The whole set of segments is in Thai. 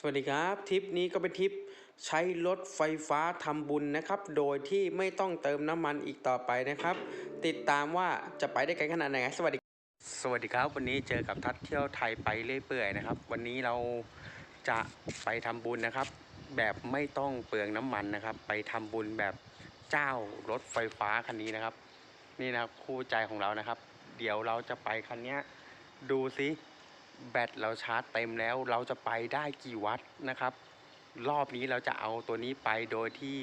สวัสดีครับทริปนี้ก็เป็นทริปใช้รถไฟฟ้าทำบุญนะครับ โดยที่ไม่ต้องเติมน้ำมันอีกต่อไปนะครับ ติดตามว่าจะไปได้ไกลขนาดไหนสวัสดี สวัสดีครับ วันนี้เจอกับทัดเที่ยวไทยไปเรื่อยเปื่อยนะครับ วันนี้เราจะไปทำบุญนะครับ แบบไม่ต้องเปลืองน้ำมันนะครับ ไปทำบุญแบบเจ้ารถไฟฟ้าคันนี้นะครับ นี่นะครับคู่ใจของเรานะครับ เดี๋ยวเราจะไปคันนี้ดูซิ แบตเราชาร์จเต็มแล้วเราจะไปได้กี่วัตต์นะครับ รอบนี้เราจะเอาตัวนี้ไปโดยที่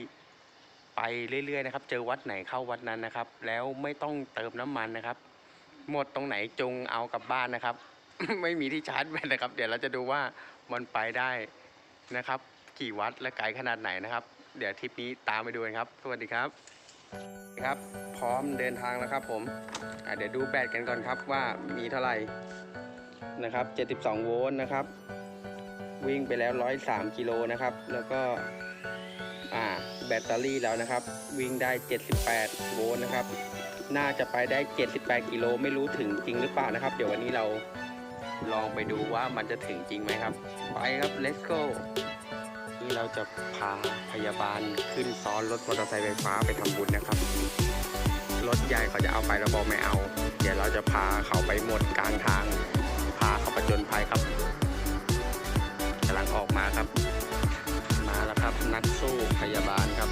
ไปเรื่อยๆนะครับ เจอวัดไหนเข้าวัดนั้นนะครับ แล้วไม่ต้องเติมน้ำมันนะครับ หมดตรงไหนจงเอากลับบ้านนะครับ ไม่มีที่ชาร์จแบตนะครับ เดี๋ยวเราจะดูว่ามันไปได้นะครับ กี่วัตต์และไกลขนาดไหนนะครับ เดี๋ยวทริปนี้ตามไปดูกันครับ สวัสดีครับครับ พร้อมเดินทางแล้วครับ ผมเดี๋ยวดูแบตกันก่อนครับว่ามีเท่าไหร่ นะครับ 72 โวลต์นะครับ วิ่งไปแล้ว 103 กิโลนะครับ แล้วก็แบตเตอรี่แล้วนะครับ วิ่งได้ 78 โวลต์นะครับ น่าจะไปได้ 78 กิโลไม่รู้ถึงจริงหรือเปล่านะครับ เดี๋ยววันนี้เราลองไปดูว่ามันจะถึงจริงไหมครับ ไปครับ let's go นี่เราจะพาพยาบาลขึ้นซ้อนรถมอเตอร์ไซค์ไฟฟ้าไปทำบุญนะครับ รถใหญ่เขาจะเอาไปเราบอกไม่เอา เดี๋ยวเราจะพาเขาไปหมดกลางทาง พาเขาประจนภัยครับกำลังออกมาครับ มาแล้วครับนักสู้พยาบาลครับ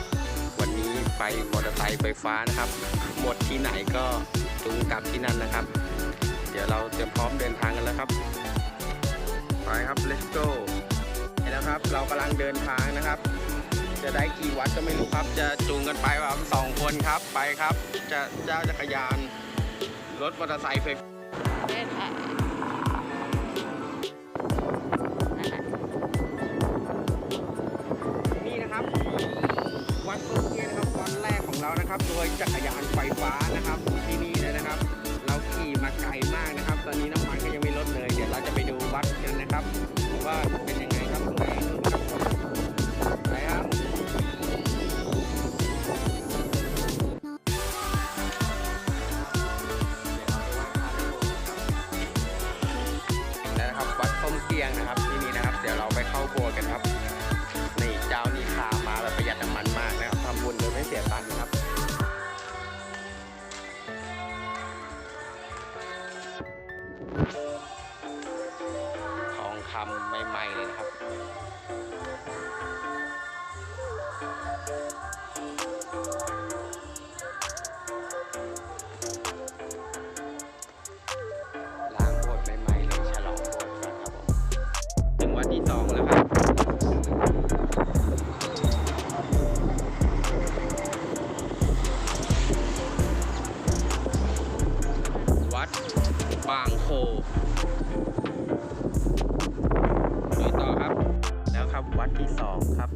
วันนี้ไปมอเตอร์ไซค์ไฟฟ้านะครับ หมดที่ไหนก็จุงกลับที่นั่นนะครับ เดี๋ยวเราเตรียมพร้อมเดินทางกันแล้วครับ ไปครับ let's go ไปแล้วครับ เรากำลังเดินทางนะครับ จะได้กี่วัดก็ไม่รู้ครับ จะจูงกันไปแบบสองคนครับไปครับ จะเจ้าจักรยานรถมอเตอร์ไซค์ไฟ จักรยานไฟฟ้านะครับ ที่นี่เลยนะครับ เราขี่มาไกลมากนะครับ ตอนนี้น้ำมันก็ยังไม่ลดเลย เดี๋ยวเราจะไปดูวัดกันนะครับ ว่าเป็นยังไงครับตรงไหนนู่นครับไปครับแล้วนะครับวัดต้มเตียงนะครับที่นี่นะครับ เดี๋ยวเราไปเข้าโบสถ์กันครับ ใหม่ๆเลยนะครับ ที่ 2 ครับ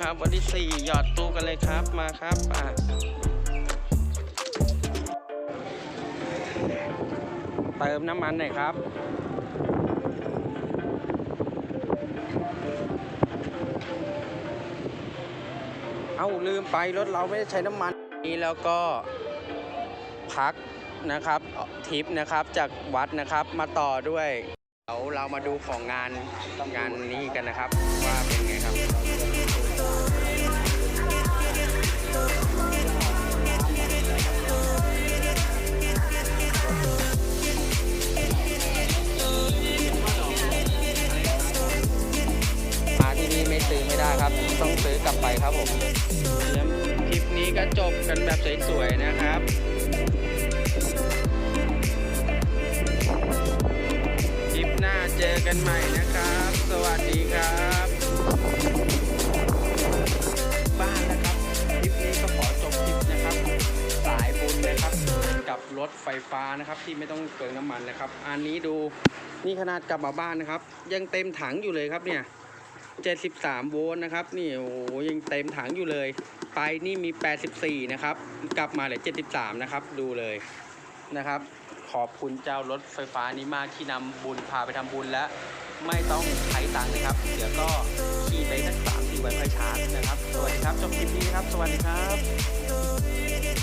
ครับ วันที่สี่หยอดตู้กันเลยครับมาครับอะเติมน้ำมันหน่อยครับเอาลืมไปรถเราไม่ได้ใช้น้ำมันนี้แล้วก็พักนะครับทิปนะครับจากวัดนะครับมาต่อด้วย เดี๋ยวเรามาดูของงานงานนี้กันนะครับ ว่าเป็นไงครับ มาที่นี่ไม่ซื้อไม่ได้ครับ ต้องซื้อกลับไปครับผมคลิปนี้ก็จบกันแบบสวยๆนะครับ กันใหม่นะครับ สวัสดีครับบ้านนะครับ คลิปนี้ก็ขอจบคลิปนะครับ สายบุญนะครับ กับรถไฟฟ้านะครับที่ไม่ต้องเปลืองน้ำมันนะครับ อันนี้ดูนี่ขนาดกลับมาบ้านนะครับ ยังเต็มถังอยู่เลยครับเนี่ย73โวลต์นะครับนี่โอ้โหยังเต็มถังอยู่เลย ไปนี่มี 84 นะครับ กลับมาเหลือ73 นะครับ ดูเลยนะครับ ขอบคุณเจ้ารถไฟฟ้านี้มากที่นำบุญพาไปทำบุญและไม่ต้องใช้ตังค์นะครับ เดี๋ยวก็ขี่ไปสักสามสี่วันค่อยชาร์จนะครับ สวัสดีครับ จบคลิปนี้นะครับ สวัสดีครับ